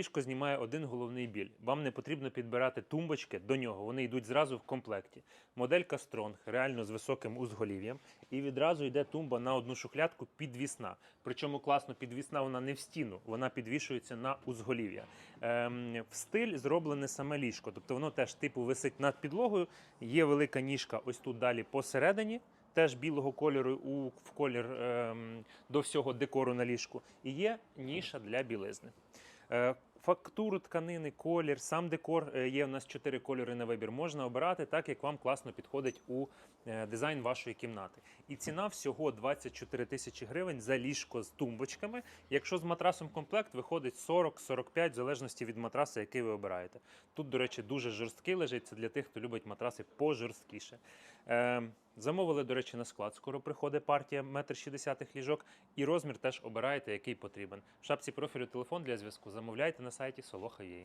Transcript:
ліжко знімає один головний біль. Вам не потрібно підбирати тумбочки до нього, вони йдуть зразу в комплекті. Моделька Strong, реально з високим узголів'ям, і відразу йде тумба на одну шухлядку підвісна. Причому класно підвісна вона не в стіну, вона підвішується на узголів'я. Ем, в стиль зроблене саме ліжко, тобто воно теж типу висить над підлогою. Є велика ніжка ось тут далі посередині. Теж білого кольору у в колір ем, до всього декору на ліжку. І є ніша для білизни. Е, Фактуру тканини, колір, сам декор е, є у нас чотири кольори на вибір. Можна обирати так, як вам класно підходить у е, дизайн вашої кімнати. І ціна всього 24 тисячі гривень за ліжко з тумбочками. Якщо з матрасом комплект, виходить 40-45, в залежності від матраса, який ви обираєте. Тут, до речі, дуже жорсткий лежить. Це для тих, хто любить матраси пожорсткіше. Замовили, до речі, на склад. Скоро приходить партія метр шістдесятих ліжок, і розмір теж обираєте, який потрібен. В шапці профілю телефон для зв'язку замовляйте на сайті Soloha.ua.